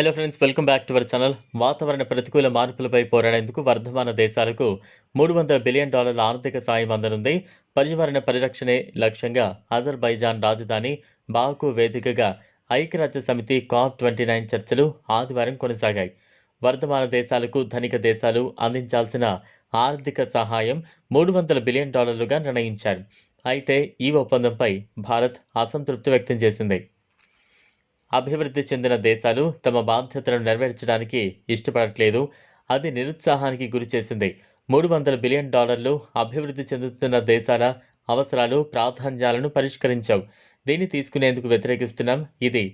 Hello friends welcome back to our channel వాతావరణ ప్రతికూల మార్పులపై పోరాడేందుకు వర్ధమాన దేశాలకు మూడు వందల బిలియన్ డాలర్ల ఆర్థిక సాయం అందనుంది. పర్యావరణ పరిరక్షణే లక్ష్యంగా అజర్బైజాన్ రాజధాని బాకు వేదికగా ఐక్యరాజ్య సమితి కాప్ ట్వంటీ నైన్ చర్చలు ఆదివారం కొనసాగాయి. వర్ధమాన దేశాలకు ధనిక దేశాలు అందించాల్సిన ఆర్థిక సహాయం మూడు వందల బిలియన్ డాలర్లుగా నిర్ణయించారు. అయితే ఈ ఒప్పందంపై భారత్ అసంతృప్తి వ్యక్తం చేసింది. అభివృద్ధి చెందిన దేశాలు తమ బాధ్యతలను నెరవేర్చడానికి ఇష్టపడట్లేదు అది నిరుత్సాహానికి గురిచేసింది మూడు వందల బిలియన్ డాలర్లు అభివృద్ధి చెందుతున్న దేశాల అవసరాలు ప్రాధాన్యాలను పరిష్కరించావు దీన్ని తీసుకునేందుకు వ్యతిరేకిస్తున్నాం. ఇది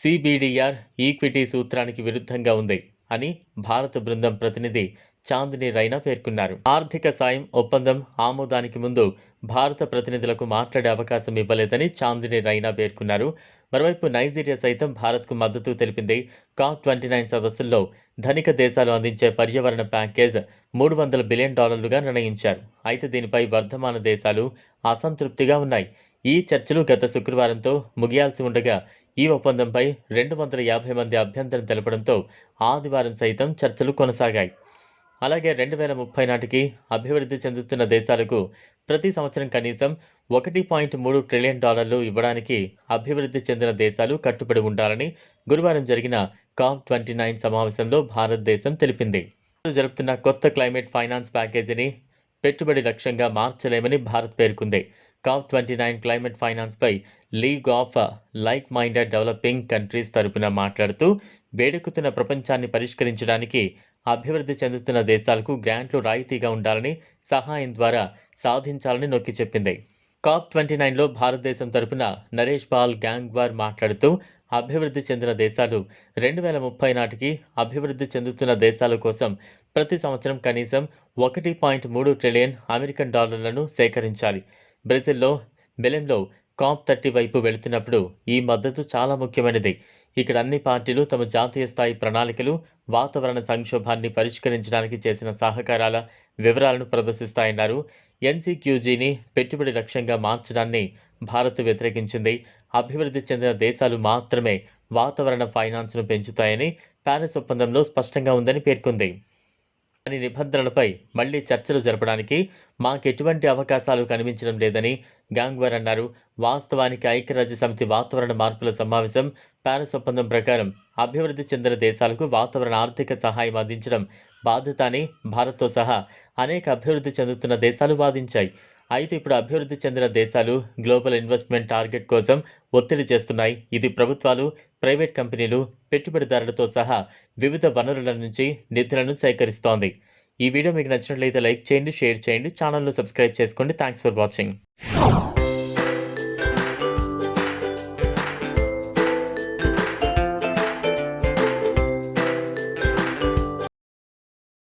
సిబిడిఆర్ ఈక్విటీ సూత్రానికి విరుద్ధంగా ఉంది అని భారత బృందం ప్రతినిధి చాందిని రైనా పేర్కొన్నారు. ఆర్థిక సాయం ఒప్పందం ఆమోదానికి ముందు భారత ప్రతినిధులకు మాట్లాడే అవకాశం ఇవ్వలేదని చాందిని రైనా పేర్కొన్నారు. మరోవైపు నైజీరియా సైతం భారత్కు మద్దతు తెలిపింది. కాప్ ట్వంటీ నైన్ సదస్సుల్లో ధనిక దేశాలు అందించే పర్యావరణ ప్యాకేజ్ మూడు వందల బిలియన్ డాలర్లుగా నిర్ణయించారు. అయితే దీనిపై వర్ధమాన దేశాలు అసంతృప్తిగా ఉన్నాయి. ఈ చర్చలు గత శుక్రవారంతో ముగియాల్సి ఉండగా ఈ ఒప్పందంపై రెండు వందల యాభై మంది అభ్యంతరం తెలపడంతో ఆదివారం సైతం చర్చలు కొనసాగాయి. అలాగే రెండు వేల ముప్పై నాటికి అభివృద్ధి చెందుతున్న దేశాలకు ప్రతి సంవత్సరం కనీసం ఒకటి పాయింట్ మూడు ట్రిలియన్ డాలర్లు ఇవ్వడానికి అభివృద్ధి చెందిన దేశాలు కట్టుబడి ఉండాలని గురువారం జరిగిన కాప్ ట్వంటీ నైన్ సమావేశంలో భారతదేశం తెలిపింది. జరుపుతున్న కొత్త క్లైమేట్ ఫైనాన్స్ ప్యాకేజీని పెట్టుబడి లక్ష్యంగా మార్చలేమని భారత్ పేర్కొంది. COP twenty nine climate ఫైనాన్స్పై league of like minded developing countries తరపున మాట్లాడుతూ వేడెక్కుతున్న ప్రపంచాన్ని పరిష్కరించడానికి అభివృద్ధి చెందుతున్న దేశాలకు గ్రాంట్లు రాయితీగా ఉండాలని సహాయం ద్వారా సాధించాలని నొక్కి చెప్పింది. కాప్ ట్వంటీ నైన్లో భారతదేశం తరపున నరేష్ పాల్ గ్యాంగ్వార్ మాట్లాడుతూ అభివృద్ధి చెందిన దేశాలు రెండు వేల ముప్పై నాటికి అభివృద్ధి చెందుతున్న దేశాల కోసం ప్రతి సంవత్సరం కనీసం ఒకటి పాయింట్ మూడు ట్రిలియన్ అమెరికన్ డాలర్లను సేకరించాలి. బ్రెజిల్లో బెలెంలో కాప్ థర్టీ వైపు వెళుతున్నప్పుడు ఈ మద్దతు చాలా ముఖ్యమైనది. ఇక్కడ అన్ని పార్టీలు తమ జాతీయ స్థాయి ప్రణాళికలు వాతావరణ సంక్షోభాన్ని పరిష్కరించడానికి చేసిన సహకారాల వివరాలను ప్రదర్శిస్తాయన్నారు. ఎన్సీక్యూజీని పెట్టుబడి లక్ష్యంగా మార్చడాన్ని భారత్ వ్యతిరేకించింది. అభివృద్ధి చెందిన దేశాలు మాత్రమే వాతావరణ ఫైనాన్స్ను పెంచుతాయని ప్యారిస్ ఒప్పందంలో స్పష్టంగా ఉందని పేర్కొంది. దాని నిబంధనలపై మళ్ళీ చర్చలు జరపడానికి మాకెటువంటి అవకాశాలు కనిపించడం లేదని గాంగ్వర్ అన్నారు. వాస్తవానికి ఐక్యరాజ్య సమితి వాతావరణ మార్పుల సమావేశం ప్యారిస్ ఒప్పందం ప్రకారం అభివృద్ధి చెందిన దేశాలకు వాతావరణ ఆర్థిక సహాయం అందించడం బాధ్యత అని భారత్తో సహా అనేక అభివృద్ధి చెందుతున్న దేశాలు వాదించాయి. అయితే ఇప్పుడు అభివృద్ధి చెందిన దేశాలు గ్లోబల్ ఇన్వెస్ట్మెంట్ టార్గెట్ కోసం ఒత్తిడి చేస్తున్నాయి. ఇది ప్రభుత్వాలు ప్రైవేట్ కంపెనీలు పెట్టుబడిదారులతో సహా వివిధ వనరుల నుంచి నిధులను సేకరిస్తోంది. ఈ వీడియో మీకు నచ్చినట్లయితే లైక్ చేయండి షేర్ చేయండి ఛానల్ను సబ్స్క్రైబ్ చేసుకోండి. Thanks for watching.